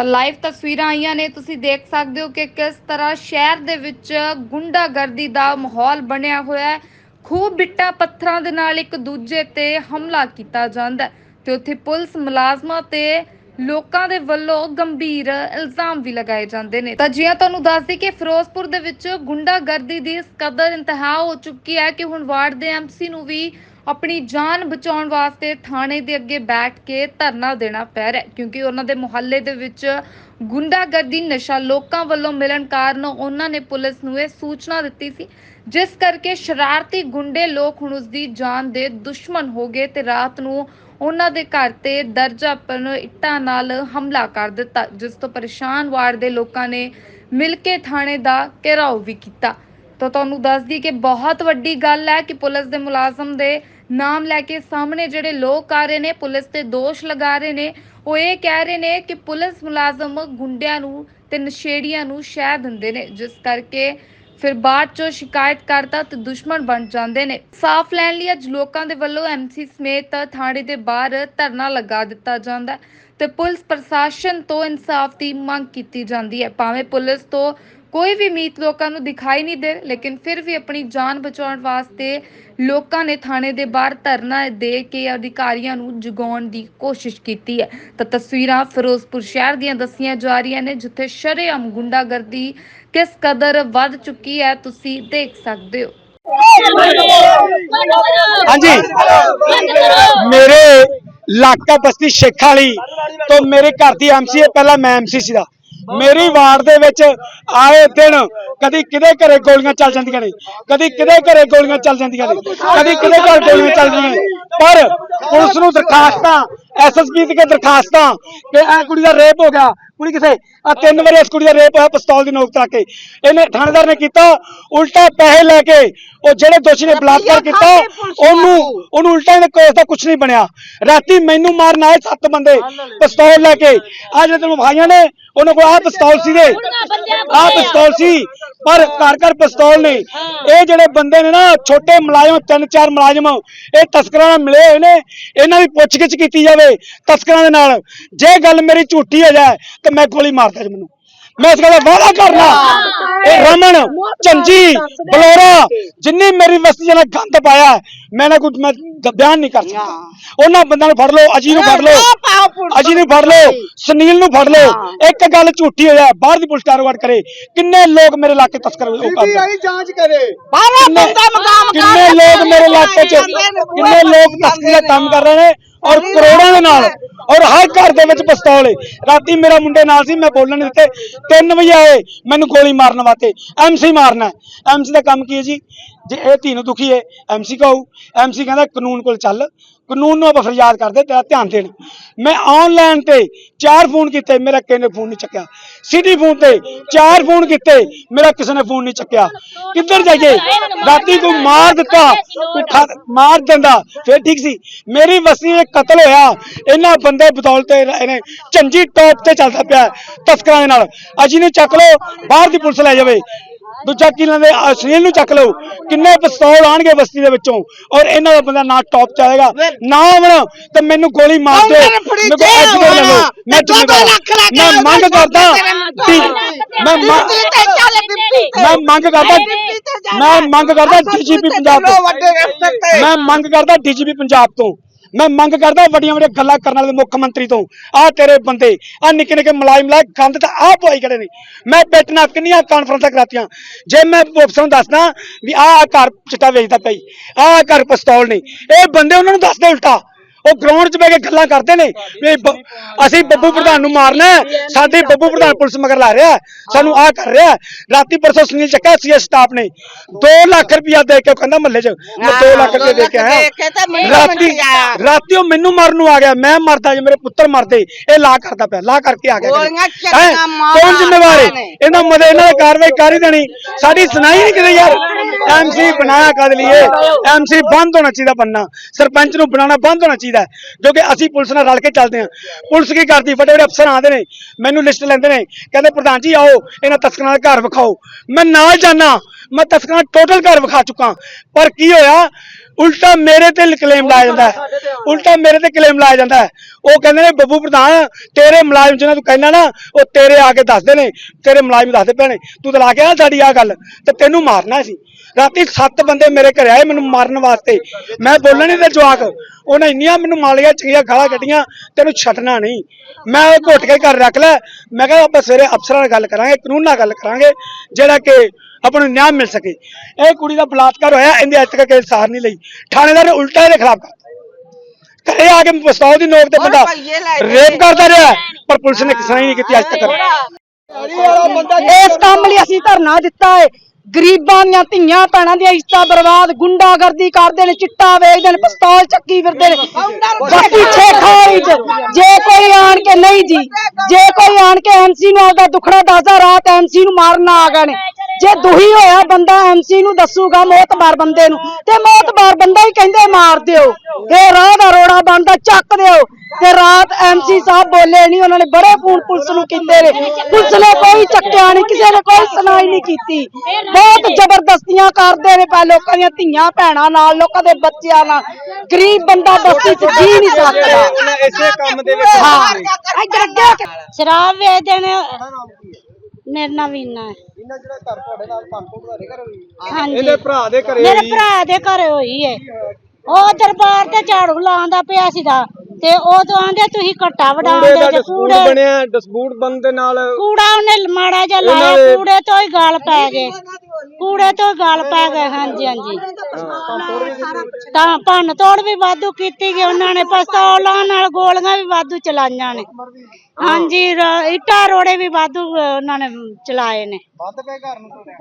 ਤਾਂ ਲਾਈਵ ਤਸਵੀਰਾਂ ਆਈਆਂ ਨੇ, ਤੁਸੀਂ ਦੇਖ ਸਕਦੇ ਹੋ ਕਿ ਕਿਸ ਤਰ੍ਹਾਂ ਸ਼ਹਿਰ ਦੇ ਵਿੱਚ ਗੁੰਡਾਗਰਦੀ ਦਾ ਮਾਹੌਲ ਬਣਿਆ ਹੋਇਆ ਹੈ। ਖੂਬ ਬਿੱਟਾ ਪੱਥਰਾਂ ਦੇ ਨਾਲ ਇੱਕ ਦੂਜੇ ਤੇ ਹਮਲਾ ਕੀਤਾ ਜਾਂਦਾ ਹੈ ਤੇ ਉੱਥੇ ਪੁਲਿਸ ਮੁਲਾਜ਼ਮਾਂ ਤੇ ਲੋਕਾਂ ਦੇ ਵੱਲੋਂ ਗੰਭੀਰ ਇਲਜ਼ਾਮ ਵੀ ਲਗਾਏ ਜਾਂਦੇ ਨੇ। ਤਾਂ ਜਿਵੇਂ ਤੁਹਾਨੂੰ ਦੱਸਦੀ ਕਿ ਫਿਰੋਜ਼ਪੁਰ ਦੇ ਵਿੱਚ ਗੁੰਡਾਗਰਦੀ ਦੀ ਇਸ ਕਦਰ ਇੰਤਹਾ ਹੋ ਚੁੱਕੀ ਹੈ ਕਿ ਹੁਣ ਵਾਰਡ ਦੇ ਐਮਸੀ ਨੂੰ ਵੀ ਆਪਣੀ ਜਾਨ ਬਚਾਉਣ ਵਾਸਤੇ ਥਾਣੇ ਦੇ ਅੱਗੇ ਬੈਠ ਕੇ ਧਰਨਾ ਦੇਣਾ ਪੈ ਰਿਹਾ ਕਿਉਂਕਿ ਉਹਨਾਂ ਦੇ ਮੁਹੱਲੇ ਦੇ ਵਿੱਚ ਗੁੰਡਾਗਰਦੀ, ਨਸ਼ਾ ਲੋਕਾਂ ਵੱਲੋਂ ਮਿਲਣ ਕਾਰਨ ਉਹਨਾਂ ਨੇ ਪੁਲਿਸ ਨੂੰ ਇਹ ਸੂਚਨਾ ਦਿੱਤੀ ਸੀ, ਜਿਸ ਕਰਕੇ ਸ਼ਰਾਰਤੀ ਗੁੰਡੇ ਲੋਕ ਹੁਣ ਉਸ ਦੀ ਜਾਨ ਦੇ ਦੁਸ਼ਮਣ ਹੋ ਗਏ ਤੇ ਰਾਤ ਨੂੰ ਉਹਨਾਂ ਦੇ ਘਰ ਤੇ ਦਰਜਾਪਨ ਇੱਟਾਂ ਨਾਲ ਹਮਲਾ ਕਰ ਦਿੱਤਾ, ਜਿਸ ਤੋਂ ਪਰੇਸ਼ਾਨ ਵਾਰਡ ਦੇ ਲੋਕਾਂ ਨੇ ਮਿਲ ਕੇ ਥਾਣੇ ਦਾ ਘੇਰਾਓ ਵੀ ਕੀਤਾ। ਤਾਂ ਤੁਹਾਨੂੰ ਦੱਸ ਦਈਏ ਕਿ ਬਹੁਤ ਵੱਡੀ ਗੱਲ ਹੈ ਕਿ ਪੁਲਿਸ ਦੇ ਮੁਲਾਜ਼ਮ ਦੇ ਨਾਮ ਲੈ ਕੇ ਸਾਹਮਣੇ ਜਿਹੜੇ ਲੋਕ ਆ ਰਹੇ ਨੇ, ਪੁਲਿਸ ਤੇ ਦੋਸ਼ ਲਗਾ ਰਹੇ ਨੇ। ਉਹ ਇਹ ਕਹਿ ਰਹੇ ਨੇ ਕਿ ਪੁਲਿਸ ਮੁਲਾਜ਼ਮ ਗੁੰਡਿਆਂ ਨੂੰ ਤੇ ਨਸ਼ੇੜੀਆਂ ਨੂੰ ਸ਼ਹਿ ਦਿੰਦੇ ਨੇ, ਜਿਸ ਕਰਕੇ ਫਿਰ ਬਾਅਦ ਚੋਂ ਸ਼ਿਕਾਇਤ ਕਰਤਾ ਤੇ ਦੁਸ਼ਮਣ ਬਣ ਜਾਂਦੇ ਨੇ। ਸਾਫ਼ ਲੈਣ ਲਈ ਅੱਜ ਲੋਕਾਂ ਦੇ ਵੱਲੋਂ ਐਮਸੀ ਸਮੇਤ ਥਾਣੇ ਦੇ ਬਾਹਰ ਧਰਨਾ ਲਗਾ ਦਿੱਤਾ ਜਾਂਦਾ ਤੇ ਪੁਲਿਸ ਪ੍ਰਸ਼ਾਸਨ ਤੋਂ ਇਨਸਾਫ ਦੀ ਮੰਗ ਕੀਤੀ ਜਾਂਦੀ ਹੈ। ਭਾਵੇਂ ਪੁਲਿਸ ਤੋਂ ਕੋਈ ਵੀ ਮੀਤ ਲੋਕਾਂ ਨੂੰ ਦਿਖਾਈ ਨਹੀਂ ਦੇ, ਲੇਕਿਨ ਫਿਰ ਵੀ ਆਪਣੀ ਜਾਨ ਬਚਾਉਣ ਵਾਸਤੇ ਲੋਕਾਂ ਨੇ ਥਾਣੇ ਦੇ ਬਾਹਰ ਧਰਨਾ ਦੇ ਕੇ ਅਧਿਕਾਰੀਆਂ ਨੂੰ ਜਗਾਉਣ ਦੀ ਕੋਸ਼ਿਸ਼ ਕੀਤੀ ਹੈ। ਤਾਂ ਤਸਵੀਰਾਂ ਫਿਰੋਜ਼ਪੁਰ ਸ਼ਹਿਰ ਦੀਆਂ ਦੱਸੀਆਂ ਜਾ ਰਹੀਆਂ ਨੇ, ਜਿੱਥੇ ਸ਼ਰੇਆਮ ਗੁੰਡਾਗਰਦੀ ਕਿਸ ਕਦਰ ਵੱਧ ਚੁੱਕੀ ਹੈ, ਤੁਸੀਂ ਦੇਖ ਸਕਦੇ ਹੋ। ਹਾਂਜੀ। ਮੇਰੇ ਲਾਕਾ ਬਸਤੀ ਸ਼ੇਖਾਂ ਵਾਲੀ ਤੋਂ ਮੇਰੇ ਘਰ ਦੀ ਐਮਸੀ ਹੈ ਪਹਿਲਾਂ ਮੈਂ ਐਮਸੀ ਸੀਗਾ। ਮੇਰੀ ਵਾਰਡ ਦੇ ਵਿੱਚ ਆਏ ਦਿਨ ਕਦੀ ਕਿਹਦੇ ਘਰੇ ਗੋਲੀਆਂ ਚੱਲ ਜਾਂਦੀਆਂ ਨੇ, ਕਦੀ ਕਿਹਦੇ ਘਰੇ ਗੋਲੀਆਂ ਚੱਲ ਜਾਂਦੀਆਂ ਨੇ, ਕਦੀ ਕਿਹਦੇ ਘਰ ਗੋਲੀਆਂ ਚੱਲ ਜਾਂਦੀਆਂ ਨੇ। ਪਰ ਪੁਲਿਸ ਨੂੰ ਦਰਖਾਸਤਾਂ ਐਸਐਸਪੀ ਦੇ ਦਰਖਾਸਤਾਂ ਕਿ ਇਹ ਕੁੜੀ ਦਾ ਰੇਪ ਹੋ ਗਿਆ। ਕੁੜੀ ਕਿਥੇ? ਆ ਤਿੰਨ ਵਾਰੀ ਇਸ ਕੁੜੀ ਦਾ ਰੇਪ ਹੋਇਆ ਪਿਸਤੌਲ ਦੀ ਨੋਕ ਤੇ। ਆ ਕੇ ਇਹਨੇ ਥਾਣੇਦਾਰ ਨੇ ਕੀਤਾ ਉਲਟਾ ਪੈਸੇ ਲੈ ਕੇ ਉਹ ਜਿਹੜੇ ਦੋਸ਼ੀ ਨੇ ਬਲਾਤਕਾਰ ਕੀਤਾ ਉਹਨੂੰ ਉਹਨੂੰ ਉਲਟਾ ਇਹਨੇ ਕੋਸ ਦਾ ਕੁਝ ਨਹੀਂ ਬਣਿਆ। ਰਾਤੀ ਮੈਨੂੰ ਮਾਰਨ ਆਏ ਸੱਤ ਬੰਦੇ ਪਿਸਤੌਲ ਲੈ ਕੇ। ਆ ਜਿਹੜੇ ਤੈਨੂੰ ਭਾਈਆਂ ਨੇ ਉਹਨਾਂ ਕੋਲ ਆ ਪਿਸਤੌਲ ਸੀਗੇ। ਆ ਪਿਸਤੌਲ ਸੀ ਪਰ ਘਰ ਘਰ ਪਿਸਤੌਲ ਨੇ। ਇਹ ਜਿਹੜੇ ਬੰਦੇ ਨੇ ਨਾ ਛੋਟੇ ਮੁਲਾਜ਼ਮ ਤਿੰਨ ਚਾਰ ਮੁਲਾਜ਼ਮ ਇਹ ਤਸਕਰਾਂ ਨਾਲ ਮਿਲੇ ਹੋਏ ਨੇ। ਇਹਨਾਂ ਦੀ ਪੁੱਛਗਿੱਛ ਕੀਤੀ ਜਾਵੇ। ਤਸਕਰਾਂ ਦੇ ਨਾਲ। ਜੇ ਗੱਲ ਮੇਰੀ ਝੂਠੀ ਹੋ ਜਾਏ ਤੇ ਮੈਂ ਗੋਲੀ ਮਾਰਦਾ ਜੀ ਮੈਨੂੰ। ਮੈਂ ਇਸ ਗੱਲ ਦਾ ਵਾਅਦਾ ਕਰਨਾ। ਇਹ ਰਮਨ ਚੰਜੀ ਬਲੋਰਾ ਜਿੰਨੀ ਮੇਰੀ ਵਸਤੀ ਜਨਾ ਗੰਦ ਪਾਇਆ ਮੈਂ ਨਾ ਕੁਝ ਮੈਂ ਦ- ਬਿਆਨ ਨਹੀਂ ਕਰ ਸਕਦਾ। ਉਹਨਾਂ ਬੰਦਿਆਂ ਨੂੰ ਫੜ ਲਓ ਅਜੀ ਨੂੰ ਫੜ ਲਓ। ਅਜੀ ਨੂੰ ਫੜ ਲਓ ਸੁਨੀਲ ਨੂੰ ਫੜ ਲਓ। ਇੱਕ ਗੱਲ ਝੂਠੀ ਹੋ ਜਾਏ ਬਾਹਰ ਦੀ ਪੁਲਿਸ ਕਾਰਵਾਈ ਕਰੇ। ਕਿੰਨੇ ਲੋਕ ਮੇਰੇ ਇਲਾਕੇ ਤਸਕਰ ਉਹ ਕਰਦੇ? ਸੀਬੀਆਈ ਜਾਂਚ ਕਰੇ। ਬਾਹਰੋਂ ਕਿੰਨੇ ਬੰਦਾ ਮਕਾਮ ਕਿੰਨੇ ਲੋਕ ਮੇਰੇ ਇਲਾਕੇ 'ਚ ਕਿੰਨੇ ਲੋਕ ਤਸਕਰੀ ਦਾ ਕੰਮ ਕਰ ਰਹੇ ਨੇ? ਔਰ ਕਰੋੜਾਂ ਦੇ ਨਾਲ ਔਰ ਹਰ ਘਰ ਦੇ ਵਿੱਚ ਪਿਸਤੌਲ ਏ। ਰਾਤੀ ਮੇਰਾ ਮੁੰਡੇ ਨਾਲ ਸੀ ਮੈਂ ਬੋਲਣ ਦਿੱਤੇ। 3 ਵਜੇ ਆਏ ਮੈਨੂੰ ਗੋਲੀ ਮਾਰਨ ਵਾਸਤੇ। ਐਮਸੀ ਮਾਰਨਾ ਐਮਸੀ ਦਾ ਕੰਮ ਕੀ ਹੈ ਜੀ? ਜੇ ਇਹ ਧੀ ਨੂੰ ਦੁਖੀ ਹੈ ਐਮਸੀ ਕਹੂ। ਐਮਸੀ ਕਹਿੰਦਾ ਕਾਨੂੰਨ ਕੋਲ ਚੱਲ। ਕਾਨੂੰਨ ਨੂੰ ਆਪਾਂ ਫਰਿਆਦ ਕਰਦੇ ਤੇਰਾ ਧਿਆਨ ਦੇਣ। ਮੈਂ ਆਨਲਾਈਨ ਤੇ ਚਾਰ ਫੋਨ ਕੀਤੇ, ਮੇਰਾ ਕਿਸੇ ਨੇ ਫੋਨ ਨਹੀਂ ਚੱਕਿਆ। ਸਿਟੀ ਫੋਨ ਤੇ ਚਾਰ ਫੋਨ ਕੀਤੇ, ਮੇਰਾ ਕਿਸੇ ਨੇ ਫੋਨ ਨਹੀਂ ਚੱਕਿਆ। ਕਿੱਧਰ ਜਾਈਏ? ਰਾਤੀ ਕੋਈ ਮਾਰ ਦਿੱਤਾ ਮਾਰ ਦਿੰਦਾ, ਫਿਰ ਠੀਕ ਸੀ। ਮੇਰੀ ਵਸਤੀ ਵਿੱਚ ਕਤਲ ਹੋਇਆ, ਇਹਨਾਂ ਬੰਦੇ ਬਦੌਲਤ ਇਹ- ਇਹਨੇ ਚੰਜੀ ਟੌਪ ਤੇ ਚੱਲਦਾ ਪਿਆ ਤਸਕਰਾਂ ਦੇ ਨਾਲ। ਅਜੀ ਨੂੰ ਚੱਕ ਲਓ, ਬਾਹਰ ਦੀ ਪੁਲਿਸ ਲੈ ਜਾਵੇ। ਦੂਜਾ ਕੀ ਲੈਂਦੇ ਸੁਨੀਲ ਨੂੰ ਚੱਕ ਲਓ। ਕਿੰਨੇ ਪਿਸਤੌਲ ਆਣਗੇ ਬਸਤੀ ਦੇ ਵਿੱਚੋਂ ਔਰ ਇਹਨਾਂ ਦਾ ਬੰਦਾ ਨਾ ਟੌਪ ਚ ਆਏਗਾ ਨਾ ਆਵਣ ਤੇ ਮੈਨੂੰ ਗੋਲੀ ਮਾਰ ਦਿਓ ਮੇਰੇ ਕੋਲ ਲੈ ਲਓ। ਮੈਂ ਜ਼ਿੰਮੇਵਾਰ ਮੰਗ ਕਰਦਾ। ਮੈਂ। ਮੈਂ ਮੰਗ ਕਰਦਾ। ਮੈਂ ਮੰਗ ਕਰਦਾ ਡੀਜੀਪੀ ਪੰਜਾਬ ਤੇ। ਮੈਂ ਮੰਗ ਕਰਦਾ ਡੀਜੀਪੀ ਪੰਜਾਬ ਤੋਂ। ਮੈਂ ਮੰਗ ਕਰਦਾ ਵੱਡੀਆਂ ਵੱਡੀਆਂ ਗੱਲਾਂ ਕਰਨ ਵਾਲੇ ਮੁੱਖ ਮੰਤਰੀ ਤੋਂ। ਆਹ ਤੇਰੇ ਬੰਦੇ, ਆਹ ਨਿੱਕੇ ਨਿੱਕੇ ਮੁਲਾਜ਼ਮ ਲਾ ਗੰਦ ਤਾਂ ਆਹ ਪਵਾਈ ਖੜੇ ਨੇ। ਮੈਂ ਬਿੱਟ ਕਿੰਨੀਆਂ ਕਾਨਫਰੰਸਾਂ ਕਰਾਤੀਆਂ। ਜੇ ਮੈਂ ਅਫਸਰ ਨੂੰ ਦੱਸਦਾ ਵੀ ਆਹ ਘਰ ਚਿੱਟਾ ਵੇਚਦਾ ਪਈ ਆਹ ਘਰ ਪਿਸਤੌਲ ਨੇ। ਇਹ ਬੰਦੇ ਉਹਨਾਂ ਨੂੰ ਦੱਸਦੇ ਉਲਟਾ। ਉਹ ਗਰਾਊਂਡ 'ਚ ਬਹਿ ਕੇ ਗੱਲਾਂ ਕਰਦੇ ਨੇ। ਵੀ ਬ- ਅਸੀਂ ਬੱਬੂ ਪ੍ਰਧਾਨ ਨੂੰ ਮਾਰਨਾ ਹੈ, ਸਾਡੇ ਬੱਬੂ ਪ੍ਰਧਾਨ ਪੁਲਿਸ ਮਗਰ ਲਾ ਰਿਹਾ ਹੈ, ਸਾਨੂੰ ਆਹ ਕਰ ਰਿਹਾ ਹੈ। ਰਾਤੀ ਪਰਸੋਂ ਸੁਨੀਲ ਚੱਕਾ ਸੀ ਸਟਾਫ ਨੇ। 2 ਲੱਖ ਰੁਪਇਆ ਦੇ ਕੇ ਉਹ ਕਹਿੰਦਾ ਮਹੱਲੇ 'ਚ ਮੈਂ 2 ਲੱਖ ਰੁਪਏ ਦੇ ਕੇ ਆਇਆ। ਰਾਤੀ। ਰਾਤੀ ਉਹ ਮੈਨੂੰ ਮਾਰਨ ਨੂੰ ਆ ਗਿਆ। ਮੈਂ ਮਰਦਾ ਜੇ ਮੇਰੇ ਪੁੱਤਰ ਮਰਦੇ ਇਹ ਲਾ ਕਰਦਾ ਪਿਆ ਲਾ ਕਰਕੇ ਆ ਗਿਆ ਹੈਂ? ਕੌਣ ਜ਼ਿੰਮੇਵਾਰ ਹੈ? ਨੇ। ਇਹਨਾਂ ਮਦੇ ਇਹਨਾਂ ਦੀ ਕਾਰਵਾਈ ਕਰ ਹੀ ਦੇਣੀ। ਸਾਡੀ ਸੁਣਾਈ ਨਹੀਂ ਕਿਤੇ ਯਾਰ। ਐਮਸੀ ਬਣਾਇਆ ਕਦ ਲਈਏ। ਐਮਸੀ ਬੰਦ ਹੋਣਾ ਚਾਹੀਦਾ ਬੰਨਾ। ਸਰਪੰਚ ਨੂੰ ਬਣਾਉਣਾ ਬੰਦ ਹੋਣਾ ਚਾਹੀਦਾ। ਜੋ ਕਿ ਅਸੀਂ ਪੁਲਿਸ ਨਾਲ ਰਲ ਕੇ ਚੱਲਦੇ ਹਾਂ। ਪੁਲਿਸ ਕੀ ਕਰਦੀ? ਵੱਡੇ ਵੱਡੇ ਅਫਸਰ ਆਉਂਦੇ ਨੇ, ਮੈਨੂੰ ਲਿਸਟ ਲੈਂਦੇ ਨੇ। ਕਹਿੰਦੇ, ਪ੍ਰਧਾਨ ਜੀ, ਆਓ, ਇਹਨਾਂ ਤਸਕਰਾਂ ਦਾ ਘਰ ਵਿਖਾਓ। ਮੈਂ ਨਾਲ ਜਾਣਾ ਮੈਂ ਤਸਕਰਾਂ ਟੋਟਲ ਘਰ ਵਿਖਾ ਚੁੱਕਾ। ਪਰ ਕੀ ਹੋਇਆ? ਉਲਟਾ ਮੇਰੇ ਤੇ ਕਲੇਮ ਲਾਇਆ ਜਾਂਦਾ ਹੈ। ਉਲਟਾ ਮੇਰੇ ਤੇ ਕਲੇਮ ਲਾਇਆ ਜਾਂਦਾ ਹੈ। ਉਹ ਕਹਿੰਦੇ ਨੇ, ਬੱਬੂ ਪ੍ਰਧਾਨ, ਤੇਰੇ ਮੁਲਾਜ਼ਮ ਜਿਹਨਾਂ ਤੂੰ ਕਹਿਣਾ ਨਾ, ਉਹ ਤੇਰੇ ਆ ਕੇ ਦੱਸਦੇ ਨੇ। ਤੇਰੇ ਮੁਲਾਜ਼ਮ ਦੱਸਦੇ ਪੈਣੇ ਤੂੰ ਤਾਂ ਲਾ ਕੇ ਆ ਸਾਡੀ ਆ ਗੱਲ। ਤੇ ਤੈਨੂੰ ਮਾਰਨਾ ਸੀ ਰਾਤੀ ਸੱਤ ਬੰਦੇ ਮੇਰੇ ਘਰੇ ਆਏ ਮੈਨੂੰ ਮਾਰਨ ਵਾਸਤੇ। ਮੈਂ ਬੋਲਣ ਤੇ ਜਵਾਕ ਉਹਨੇ ਇੰਨੀਆਂ ਮੈਨੂੰ ਮਾਲੀਆਂ ਚੰਗੀਆਂ ਗਾਲਾਂ ਕੱਢੀਆਂ ਤੈਨੂੰ ਛੱਡਣਾ ਨਹੀਂ। ਮੈਂ ਉਹ ਘੁੱਟ ਕੇ ਘਰ ਰੱਖ ਲੈ ਮੈਂ ਕਿਹਾ ਆਪਾਂ ਸਵੇਰੇ ਅਫਸਰਾਂ ਨਾਲ ਗੱਲ ਕਰਾਂਗੇ ਕਾਨੂੰਨ ਨਾਲ ਗੱਲ ਕਰਾਂਗੇ ਜਿਹੜਾ ਕਿ ਆਪਾਂ ਨੂੰ ਨਿਆਂ ਮਿਲ ਸਕੇ। ਇਹ ਕੁੜੀ ਦਾ ਬਲਾਤਕਾਰ ਹੋਇਆ ਇਹਦੇ ਅੱਜ ਤੱਕ ਕਿਸੇ ਸਾਰ ਨਹੀਂ ਲਈ। ਥਾਣੇਦਾਰ ਨੇ ਉਲਟਾ ਇਹਦੇ ਖਿਲਾਫ ਘਰੇ ਆ ਕੇ ਪਿਸਤੌਲ ਦੀ ਨੋਕ ਤੇ ਬੰਦਾ। ਰੇਪ ਕਰਦਾ ਰਿਹਾ ਪਰ ਪੁਲਿਸ ਨੇ ਕਿਸੇ ਨਹੀਂ ਕੀਤੀ ਅੱਜ ਤੱਕ। ਇਸ ਕੰਮ ਲਈ ਅਸੀਂ ਧਰਨਾ ਦਿੱਤਾ ਹੈ। ਗਰੀਬਾਂ ਦੀਆਂ ਧੀਆਂ ਭੈਣਾਂ ਦੀਆਂ ਇੱਜ਼ਤਾਂ ਬਰਬਾਦ, ਗੁੰਡਾਗਰਦੀ ਕਰਦੇ ਨੇ, ਚਿੱਟਾ ਵੇਚਦੇ ਨੇ, ਪਿਸਤੌਲ ਚੱਕੀ ਫਿਰਦੇ ਨੇ। ਬਾਕੀ ਛੇਖਾਈ ਜੇ ਕੋਈ ਆਣ ਕੇ ਨਹੀਂ ਜੀ, ਜੇ ਕੋਈ ਆਣ ਕੇ ਐਮਸੀ ਨੂੰ ਆਪਦਾ ਦੁਖੜਾ ਦੱਸਦਾ, ਰਾਤ ਐਮਸੀ ਨੂੰ ਮਾਰਨ ਆ ਗਏ ਨੇ। ਜੇ ਦੁਹੀ ਹੋਇਆ ਬੰਦਾ ਐਮਸੀ ਨੂੰ ਦੱਸੂਗਾ ਮੋਤਬਾਰ ਬੰਦੇ ਨੂੰ, ਤੇ ਮੋਤਬਾਰ ਬੰਦਾ ਹੀ ਕਹਿੰਦੇ ਮਾਰ ਦਿਓ। ਇਹ ਰਾਹ ਦਾ ਰੋੜਾ ਬਣਦਾ, ਚੱਕ ਦਿਓ। ਤੇ ਰਾਤ ਐਮਸੀ ਸਾਹਿਬ ਬੋਲੇ ਨਹੀਂ ਉਹਨਾਂ ਨੇ ਬੜੇ ਫੋਨ ਪੁਲਿਸ ਨੂੰ ਕੀਤੇ ਨੇ। ਪੁਲਿਸ ਨੇ ਕੋਈ ਚੱਕਿਆ ਨਹੀਂ ਕਿਸੇ ਨੇ ਕੋਈ ਸੁਣਾਈ ਨਹੀਂ ਕੀਤੀ। ਬਹੁਤ ਜ਼ਬਰਦਸਤੀਆਂ ਕਰਦੇ ਨੇ ਪਾ ਲੋਕਾਂ ਦੀਆਂ ਧੀਆਂ ਭੈਣਾਂ ਨਾਲ ਲੋਕਾਂ ਦੇ ਬੱਚਿਆਂ ਨਾਲ। ਗਰੀਬ ਬੰਦਾ ਬਸਤੀ 'ਚ ਜੀ ਨਹੀਂ ਸਕਦਾ। ਇਸੇ ਕੰਮ ਦੇ ਹਾਂ। ਇੱਧਰ ਅੱਗੇ ਸ਼ਰਾਬ ਵੇਚਦੇ ਨੇ। ਮੇਰਾ ਨਾਮ ਵੀਨਾ ਹੈ। ਇਹਨਾਂ ਜਿਹੜਾ ਘਰ ਤੁਹਾਡੇ ਨਾਲ ਪੰਪੂ ਤੁਹਾਡੇ ਘਰ ਹੋਈ ਹਾਂਜੀ। ਇਹਦੇ ਭਰਾ ਦੇ ਘਰੇ ਮੇਰੇ। ਭਰਾ ਦੇ ਘਰੇ ਹੋਈ ਹੈ। ਉਹ ਦਰਬਾਰ ਤੇ ਝਾੜੂ ਲਾਉਂਦਾ ਪਿਆ ਸੀਗਾ। ਤੇ ਉਦੋਂ ਆਂਦੇ ਤੁਸੀਂ ਘੱਟਾ ਵਡਾਉਂਦੇ ਜੇ ਕੂੜੇ ਬਣਿਆ ਡਿਸਪੂਟ ਬੰਦ ਦੇ ਨਾਲ ਕੂੜਾ ਉਹਨੇ ਮਾੜਾ ਜਿਹਾ ਲਾਇਆ ਕੂੜੇ ਤੋਂ ਹੀ ਗਾਲ ਪੈ ਗਏ। ਕੂੜੇ ਤੋਂ ਗਾਲ ਪੈ ਗਏ ਹਾਂਜੀ ਹਾਂਜੀ। ਤਾਂ ਭੰਨ ਤੋੜ ਵੀ ਵਾਧੂ ਕੀਤੀ ਗਈ ਉਹਨਾਂ ਨੇ ਪਿਸਤੌਲਾਂ ਨਾਲ ਗੋਲੀਆਂ ਵੀ ਵਾਧੂ ਚਲਾਈਆਂ ਨੇ। ਹਾਂਜੀ ਰ- ਇੱਟਾਂ ਰੋੜੇ ਵੀ ਵਾਧੂ ਅਹ, ਉਹਨਾਂ ਨੇ ਚਲਾਏ ਨੇ। ਵੱਧ ਪਏ ਘਰ ਨੂੰ ਤੁਹਾਡੇ